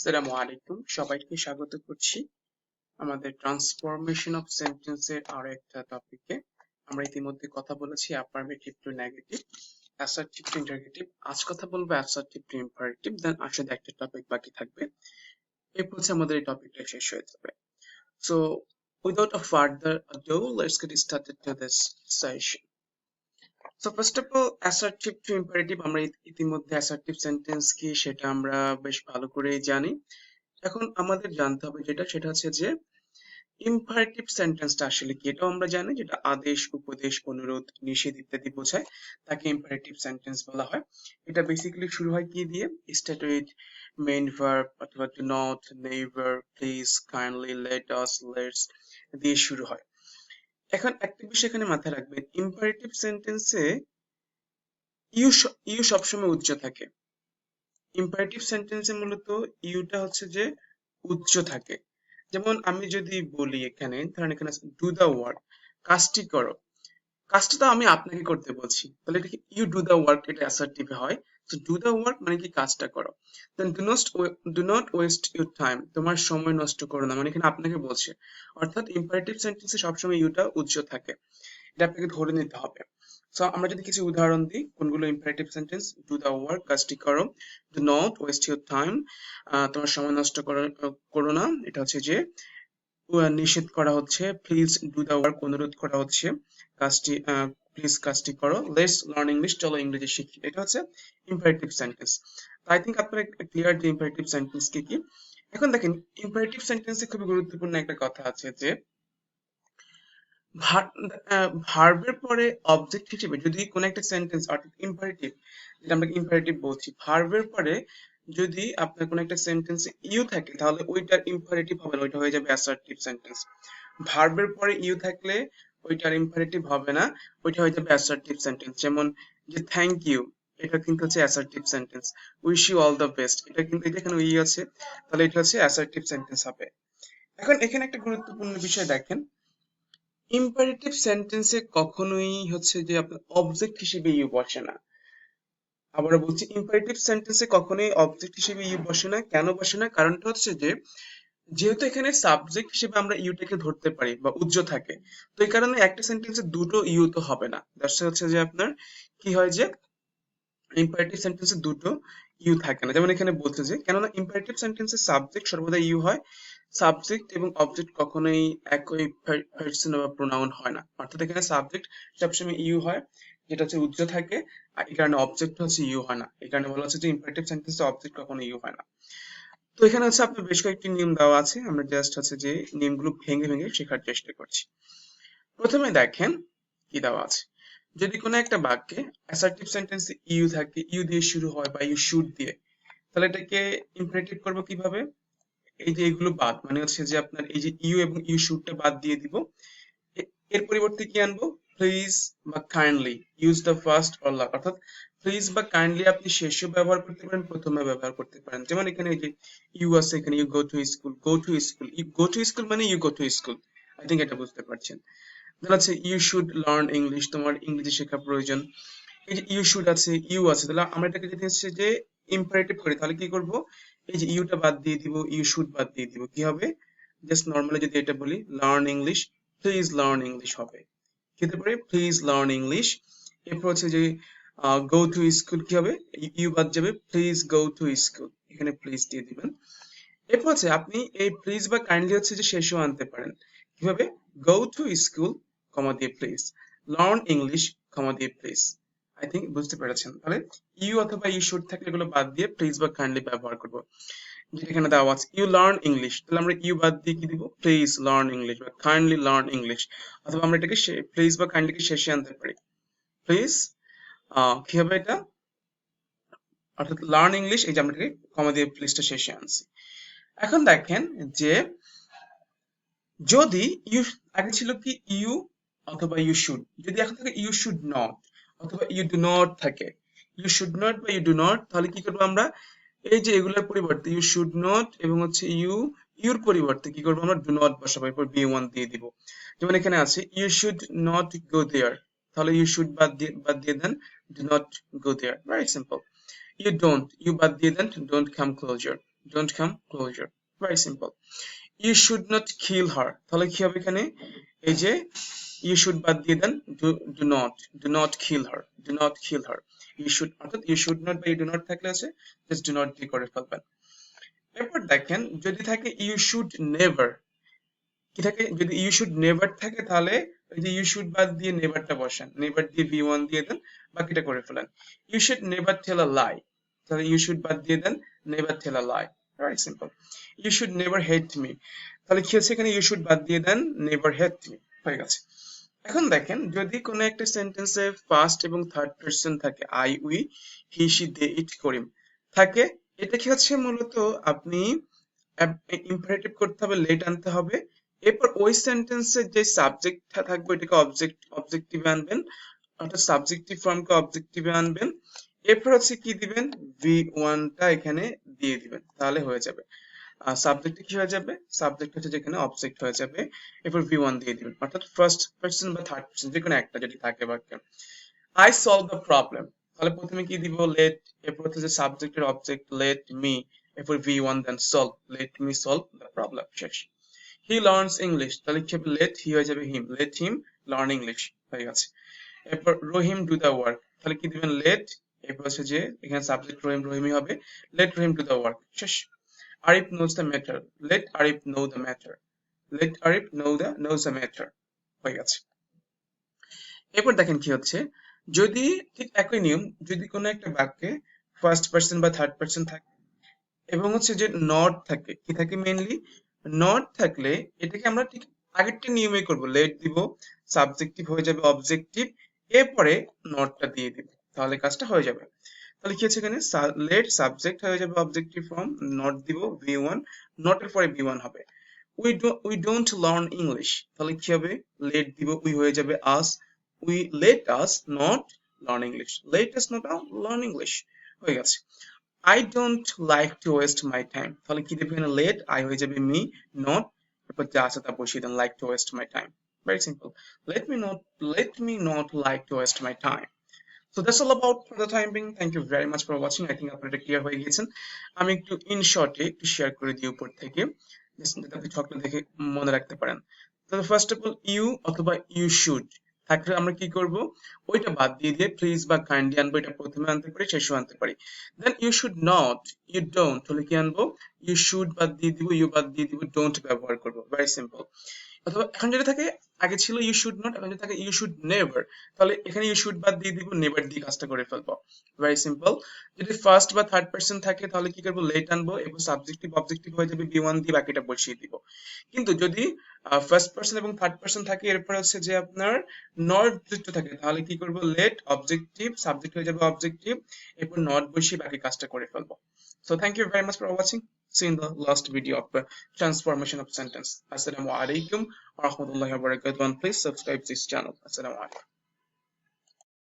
আসসালামু আলাইকুম। সবাইকে স্বাগত করছি আমাদের ট্রান্সফরমেশন অফ সেন্টেন্সের আরও একটা টপিকে আমরা ইতিমধ্যে কথা বলেছি affirmative to negative assertive to interrogative আজ কথা বলব অ্যাসার্টিভ টু ইম্পারেটিভ দেন আসলে একটা টপিক বাকি থাকবে। এরপর হচ্ছে আমাদের এই টপিকটা শেষ হয়ে যাবে। So without a further ado, let's get started to this session so first of all assertive to imperative আমরা ইতিমধ্যে অ্যাসার্টিভ সেন্টেন্স কি সেটা আমরা বেশ ভালো করেই জানি। এখন আমাদের জানতে হবে যেটা, সেটা হচ্ছে যে ইম্পারেটিভ সেন্টেন্সটা আসলে কি? এটাও আমরা জানি যেটা আদেশ, উপদেশ, অনুরোধ, নিষেধ ইত্যাদি বোঝায়। তাকে ইম্পারেটিভ সেন্টেন্স বলা হয়। এটা বেসিক্যালি শুরু হয় কি দিয়ে? স্টার্ট উইথ মেইন ভার্ব অথবা to not never please kindly let us let's দিয়ে শুরু হয়। এখন একটা বিষয় এখানে মাথায় রাখবেন। ইম্পারেটিভ সেন্টেন্সে ইউ ইউ সবসময় উচ্চ থাকে। ইম্পারেটিভ সেন্টেন্সে মূলত ইউটা হচ্ছে যে উচ্চ থাকে। যেমন আমি যদি বলি এখানে, ধরেন এখানে ডু দা ওয়ার্ক কাজটি করো। কাজটা তো আমি আপনাকে করতে বলছি। তাহলে এটা ইউ ডু দা ওয়ার্ক এটা অ্যাসার্টিভ হয়। তো ডু দা ওয়ার্ক মানে কি কাজটা করো। Then do not do not waste your time তোমার সময় নষ্ট করো না। মানে এখানে আপনাকে বলছে, অর্থাৎ ইম্পারেটিভ সেন্টেন্সে সবসময় ইউটা উচ্চ থাকে। এটা আপনাকে ধরে নিতে হবে। সো আমরা যদি কিছু উদাহরণ দিই, কোনগুলো imperative sentence do the work কাজটি করো। Do not waste your time তোমার সময় নষ্ট করো না। এটা হচ্ছে যে নিষেধ করা হচ্ছে। প্লিজ ডু দা ওয়ার্ক অনুরোধ করা হচ্ছে। কাজটি প্লিজ কাজটি করো। লেটস লার্ন ইংলিশ চলো ইংরেজি শিখি। এটা হচ্ছে ইম্পারেটিভ সেন্টেন্স আই থিঙ্ক আপনারা ক্লিয়ার যে ইম্পারেটিভ সেন্টেন্স কি কি? এখন দেখেন ইম্পারেটিভ সেন্টেন্সে খুবই গুরুত্বপূর্ণ একটা কথা আছে যে ভার্বের পরে অবজেক্ট হিসেবে যদি কোন একটা সেন্টেন্স অর্থাৎ ইম্পারেটিভ যেটা আমরা ইম্পারেটিভ বলছি ভার্বের পরে যদি আপনার কোন একটা সেন্টেন্সে ইউ থাকে, তাহলে ওইটার ইম্পারেটিভ হবে না, ওইটা হয়ে যাবে অ্যাসার্টিভ সেন্টেন্স ভার্বের পরে ইউ থাকলে ওইটার ইম্পারেটিভ হবে না, ওইটা হয়ে যাবে অ্যাসার্টিভ সেন্টেন্স যেমন যে থ্যাংক ইউ এটা কিন্তু হচ্ছে assertive sentence wish you all the best এটা কিন্তু এখানে ই আছে, তাহলে এটা হচ্ছে অ্যাসার্টিভ সেন্টেন্স হবে। এখন এখানে একটা গুরুত্বপূর্ণ বিষয় দেখেন। ইম্পারেটিভ সেন্টেন্সে কখনোই হচ্ছে যে আপনার অবজেক্ট হিসেবে ইউ বসে না। আবার বলছি ইম্পারেটিভ সেন্টেন্সে কখনোই অবজেক্ট হিসেবে ইউ বসে না। কেন বসে না? কারণটা হচ্ছে যে, যেহেতু এখানে সাবজেক্ট হিসেবে আমরা ইউটাকে ধরতে পারি বা উজ্জ থাকে, তো এই কারণে একটা সেন্টেন্সে দুটো ইউ তো হবে না। দ্যাটস হচ্ছে যে আপনার কি হয় যে ইম্পারেটিভ সেন্টেন্সে দুটো ইউ থাকে না। যেমন এখানে বলছে যে, কেননা ইম্পারেটিভ সেন্টেন্সে সাবজেক্ট সর্বদা ইউ হয় সাবজেক্ট এবং অবজেক্ট কখনোই একই পার্সন বা প্রোনাউন হয় না। অর্থাৎ এখানে সাবজেক্ট সবসময় ইউ হয়, যেটা হচ্ছে উজ্জ থাকে কারণে অবজেক্ট হচ্ছে ইউ হয় না। কারণে বলা হচ্ছে যে ইম্পারেটিভ সেন্টেন্সে অবজেক্ট কখনো ইউ হয় না। তো এখানে হচ্ছে আপনার বেশ কয়েকটি নিয়ম দেওয়া আছে। আমরা জাস্ট হচ্ছে যে নিয়মগুলো ভেঙে ভেঙে শেখার চেষ্টা করছি। প্রথমে দেখেন কি দেওয়া আছে। যদি কোনো একটা বাক্যে অ্যাসার্টিভ সেন্টেন্সে ইউ থাকে ইউ দিয়ে শুরু হয় বা ইউ শুড দিয়ে, তাহলে এটাকে ইম্পারেটিভ করব কীভাবে? এই যে এগুলো বাদ মানে হচ্ছে যে আপনার এই যে ইউ এবং ইউ শুডটা বাদ দিয়ে দিব। এর পরিবর্তে কি আনব? প্লিজ বা kindly use the first or love অর্থাৎ প্লিজ বা কাইন্ডলি আপনি শেষে ব্যবহার করতে পারেন, প্রথমে ব্যবহার করতে পারেন। যেমন এখানে এই যে ইউ আছে এখানে you go to school go to school you go to school মানে you go to school I think এটা বুঝতে পারছেন। তাহলে আছে ইউ শুড লার্ন ইংলিশ তোমার ইংরেজি শেখা প্রয়োজন। এই যে ইউ শুড আছে ইউ আছে, তাহলে আমরা এটাকে যদি হচ্ছে যে ইম্পারেটিভ করি, তাহলে কি করব? এই যে ইউটা বাদ দিয়ে দিব ইউ শুড বাদ দিয়ে দিব। কি হবে? জাস্ট নর্মালি যদি এটা বলি learn English please learn English হবে। কি পারি প্লিজ লার্ন ইংলিশ এরপর হচ্ছে যে গো টু স্কুল কি হবে? ইউ বাদ যাবে প্লিজ গো টু স্কুল এখানে প্লিজ দিয়ে দিবেন। এরপর হচ্ছে আপনি এই প্লিজ বা কাইন্ডলি হচ্ছে যে শেষও আনতে পারেন। কীভাবে? গো টু স্কুল কমা দিয়ে প্লিজ লার্ন ইংলিশ কমা দিয়ে প্লিজ আই থিঙ্ক বুঝতে পেরেছেন। তাহলে ইউ অথবা ইউ শুড থাকলে এগুলো বাদ দিয়ে প্লিজ বা কাইন্ডলি ব্যবহার করব। যেটা এখানে দেওয়া আছে ইউ লার্ন ইংলিশ তাহলে আমরা ইউ বাদ দিয়ে কি দিব? প্লিজ লার্ন ইংলিশ বা কাইন্ডলি লার্ন ইংলিশ অথবা আমরা এটাকে প্লিজ বা কাইন্ডলিকে শেষে আনতে পারি। প্লিজ কি হবে এটা? অর্থাৎ লার্ন ইংলিশ এই যে আমরা এটাকে কমা দিয়ে প্লিজটা শেষে আনছি। এখন দেখেন যে যদি ইউ আগে ছিল কি ইউ অথবা ইউ শুড যদি এখন থাকে ইউ শুড নট অথবা ইউ ডু নট থাকে। ইউ শুড নট বা ইউ ডু নট তাহলে কি করব আমরা? এই যে এগুলোর পরিবর্তে ইউ শুড নট এবং হচ্ছে ইউ ইউর পরিবর্তে কি করব আমরা? ডু নট বসাবো, এরপর বি ওয়ান দিয়ে দিব। যেমন এখানে আছে you should not go there তাহলে ইউ শুড বাদ দিয়ে বাদ দিয়ে then do not go there very simple you don't you বাদ দিয়ে then don't come closer don't come closer very simple you should not kill her তাহলে কি হবে এখানে? এই যে ইউ শুড বাদ দিয়ে then do not do not kill her do not kill her you should অর্থাৎ ইউ শুড নট বা ইউ ডু নট থাকলে আছে জাস্ট ডু নট দিয়ে করে ফেলবেন। এরপর দেখেন, যদি থাকে ইউ শুড নেভার কি থাকে? যদি ইউ শুড নেভার থাকে তাহলে ওই যে ইউ শুড বাদ দিয়ে নেভারটা বসান নেভার দিয়ে ভি ওয়ান দিয়ে দেন, বাকিটা করে ফেলেন। You should never tell a lie তাহলে ইউ শুড বাদ দিয়ে then never tell a lie very simple you should never hate me তাহলে কি হচ্ছে এখানে? ইউ শুড বাদ দিয়ে দেন নেভার হেট মি হয়ে গেছে। এখন দেখেন, যদি কোনো একটা সেন্টেন্সে ফার্স্ট এবং থার্ড পার্সন থাকে I we he she they it Karim, থাকে, এটা কি হচ্ছে মূলত? আপনি ইম্পারেটিভ করতে হবে লেট আনতে হবে, এরপর ওই সেন্টেন্সের যে সাবজেক্টটা থাকবে, ওইটাকে অবজেক্ট অবজেক্টিভে আনবেন, অর্থাৎ সাবজেক্টিভ ফর্মকে অবজেক্টিভে আনবেন, এরপর হচ্ছে কি দিবেন? ভি ওয়ানটা এখানে দিয়ে দিবেন, তাহলে হয়ে যাবে। সাবজেক্ট কি হয়ে যাবে? সাবজেক্ট হচ্ছে যেখানে অবজেক্ট হয়ে যাবে। এরপর ভি ওয়ান দিয়ে দিবেন অর্থাৎ ফার্স্ট পার্সন বা থার্ড পার্সন যে কোনো একটা যদি থাকে বাক্যে। আই সলভ দ্য প্রবলেম তাহলে প্রথমে কি দিব? লেট এরপর হচ্ছে যে সাবজেক্টের অবজেক্ট লেট মি এরপর V one then solve let me solve the problem শেষ। হি লার্নস ইংলিশ তাহলে কি হবে? লেট হি হয়ে যাবে him let him learn English হয়ে গেছে। এরপর রহিম ডু দ্য ওয়ার্ক তাহলে কি দিবেন? লেট এরপর হচ্ছে যে এখানে সাবজেক্ট রহিম রহিমই হবে। Let Rahim do the work শেষ। Arif knows the matter let Arif know the matter let Arif know the knows the matter হয়ে গেছে। এরপর দেখেন কি হচ্ছে? যদি ঠিক একই নিয়ম, যদি কোনো একটা বাক্যে ফার্স্ট পার্সন বা থার্ড পার্সন থাকে, এবং হচ্ছে যে নট থাকে, কি থাকে মেইনলি নট থাকলে এটাকে আমরা ঠিক আগেরটা নিয়মে করব। লেট দিব সাবজেক্টিভ হয়ে যাবে অবজেক্টিভ এরপরে নটটা দিয়ে দিব। তাহলে কাজটা হয়ে যাবে। তাহলে কি এখানে? লেট সাবজেক্ট হয়ে যাবে অবজেক্টিভ ফর্ম নট দিব ভি ওয়ান নটের পরে ভি ওয়ান হবে। We we don't learn English তাহলে কি হবে? লেট দিব উই হয়ে যাবে us we let us not learn English let us not learn English হয়ে গেছে। I don't like to waste my time তাহলে কি দেবে লেট আই হয়ে যাবে মি নট যা আছে তা বসিয়ে দেন like to waste my time simple let me not let me not like to waste my time so that's all about for the time being thank you very much for watching I think আপনারা clear হয়ে গিয়েছেন আমি একটু in শর্টে একটু share করে দিই উপর থেকে। আপনি ছকটা দেখে মনে রাখতে পারেন। ফার্স্ট অফ অল ইউ অথবা ইউ শুড থাকলে আমরা কি করব? ওইটা বাদ দিয়ে দিয়ে প্লিজ বা কাইন্ডলি আনব, এটা প্রথমে আনতে পারি, শেষও আনতে পারি। Then you should not you don't তাহলে কি আনব? ইউ শুড বাদ দিয়ে দিব ইউ বাদ দিয়ে দিব ডোন্ট ব্যবহার করব। ভেরি সিম্পল অথবা এখন যেটা থাকে, আগে ছিল ইউ শুড নট এখন যেটা থাকে ইউ শুড নেভার তাহলে এখানে ইউ শুড বাদ দিয়ে দিব নেভার দিয়ে কাজটা করে ফেলব। ভেরি সিম্পল যদি ফার্স্ট বা থার্ড পার্সন থাকে, তাহলে কি করব? লেট আনব এবং সাবজেক্টিভ অবজেক্টিভ হয়ে যাবে বি ওয়ান দিয়ে বাকিটা বসিয়ে দিব। কিন্তু যদি ফার্স্ট পার্সন এবং থার্ড পার্সন থাকে, এরপর হচ্ছে যে আপনার নট যুক্ত থাকে, তাহলে কি করব? লেট অবজেক্টিভ সাবজেক্ট হয়ে যাবে অবজেক্টিভ এরপর নট বসিয়ে বাকি কাজটা করে ফেলব। So thank you very much for watching. See you in the last video of the transformation of sentence. Assalamu alaikum wa rahmatullahi wa barakatuh and please subscribe this channel. Assalamu alaikum.